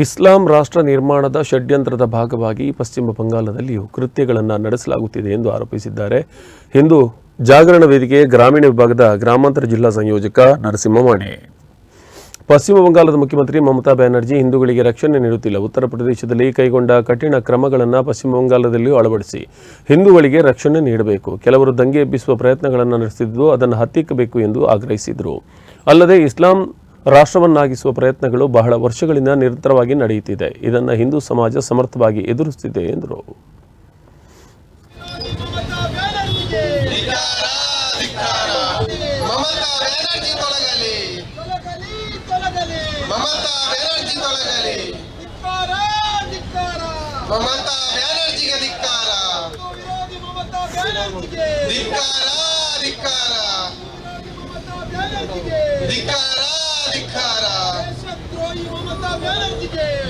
ಇಸ್ಲಾಂ ರಾಷ್ಟ್ರ ನಿರ್ಮಾಣದ ಷಡ್ಯಂತ್ರದ ಭಾಗವಾಗಿ ಪಶ್ಚಿಮ ಬಂಗಾಳದಲ್ಲಿಯೂ ಕೃತ್ಯಗಳನ್ನು ನಡೆಸಲಾಗುತ್ತಿದೆ ಎಂದು ಆರೋಪಿಸಿದ್ದಾರೆ. ಹಿಂದೂ ಜಾಗರಣ ವೇದಿಕೆ ಗ್ರಾಮೀಣ ವಿಭಾಗದ ಗ್ರಾಮಾಂತರ ಜಿಲ್ಲಾ ಸಂಯೋಜಕ ನರಸಿಂಹವಾಣೆ. ಪಶ್ಚಿಮ ಬಂಗಾಳದ ಮುಖ್ಯಮಂತ್ರಿ ಮಮತಾ ಬ್ಯಾನರ್ಜಿ ಹಿಂದೂಗಳಿಗೆ ರಕ್ಷಣೆ ನೀಡುತ್ತಿಲ್ಲ. ಉತ್ತರ ಪ್ರದೇಶದಲ್ಲಿ ಕೈಗೊಂಡ ಕಠಿಣ ಕ್ರಮಗಳನ್ನು ಪಶ್ಚಿಮ ಬಂಗಾಳದಲ್ಲಿಯೂ ಅಳವಡಿಸಿ ಹಿಂದೂಗಳಿಗೆ ರಕ್ಷಣೆ ನೀಡಬೇಕು. ಕೆಲವರು ದಂಗೆ ಎಬ್ಬಿಸುವ ಪ್ರಯತ್ನಗಳನ್ನು ನಡೆಸಿದ್ದು ಅದನ್ನು ಹತ್ತಿಕ್ಕಬೇಕು ಎಂದು ಆಗ್ರಹಿಸಿದರು. ಅಲ್ಲದೆ ಇಸ್ಲಾಂ ರಾಷ್ಟ್ರವನ್ನಾಗಿಸುವ ಪ್ರಯತ್ನಗಳು ಬಹಳ ವರ್ಷಗಳಿಂದ ನಿರಂತರವಾಗಿ ನಡೆಯುತ್ತಿದೆ. ಇದನ್ನು ಹಿಂದೂ ಸಮಾಜ ಸಮರ್ಥವಾಗಿ ಎದುರಿಸುತ್ತಿದೆ ಎಂದರು. ಧಿಕ್ಕಾರ ಧಿಕ್ಕಾರ ಧಿಕ್ಕಾರ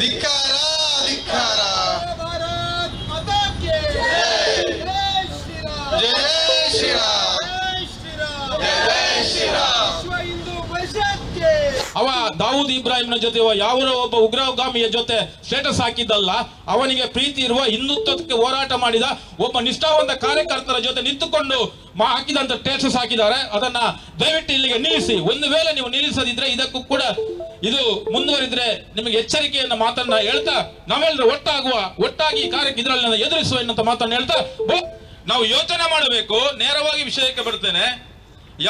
ಧಿಕ್ಕಾರ. ದಾವೂದ್ ಇಬ್ರಾಹಿಂನ ಜೊತೆ ಯಾವ ಒಬ್ಬ ಉಗ್ರಗಾಮಿಯ ಜೊತೆ ಸ್ಟೇಟಸ್ ಹಾಕಿದ್ದಲ್ಲ, ಅವನಿಗೆ ಪ್ರೀತಿ ಇರುವ ಹಿಂದುತ್ವಕ್ಕೆ ಹೋರಾಟ ಮಾಡಿದ ಒಬ್ಬ ನಿಷ್ಠಾವಂತ ಕಾರ್ಯಕರ್ತರ ಜೊತೆ ನಿಂತುಕೊಂಡು ಹಾಕಿದಂತ ಸ್ಟೇಟಸ್ ಹಾಕಿದ್ದಾರೆ. ಅದನ್ನ ದಯವಿಟ್ಟು ಇಲ್ಲಿಗೆ ನಿಲ್ಲಿಸಿ. ಒಂದು ವೇಳೆ ನೀವು ನಿಲ್ಲಿಸದಿದ್ರೆ ಇದಕ್ಕೂ ಕೂಡ ಇದು ಮುಂದುವರಿದ್ರೆ ನಿಮಗೆ ಎಚ್ಚರಿಕೆಯನ್ನ ಮಾತನ್ನ ಹೇಳ್ತಾ, ನಾವೆಲ್ಲರೂ ಒಟ್ಟಾಗುವ, ಒಟ್ಟಾಗಿ ಕಾರ್ಯಕ್ಕೆ ಇದರಲ್ಲಿ ಎದುರಿಸುವ ಎನ್ನುವಂತ ಮಾತನ್ನ ಹೇಳ್ತಾ ನಾವು ಯೋಚನೆ ಮಾಡಬೇಕು, ನೇರವಾಗಿ ವಿಷಯಕ್ಕೆ ಬರ್ತೇನೆ.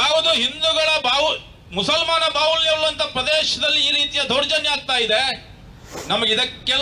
ಯಾವುದು ಹಿಂದೂಗಳ ಬಾವು ಮುಸಲ್ಮಾನ ಬಾಹುಲ್ಯ ಉಳ್ಳಂತ ಪ್ರದೇಶದಲ್ಲಿ ಈ ರೀತಿಯ ದೌರ್ಜನ್ಯ ಆಗ್ತಾ ಇದೆ. ನಮಗೆ ಇದಕ್ಕೆಲ್ಲ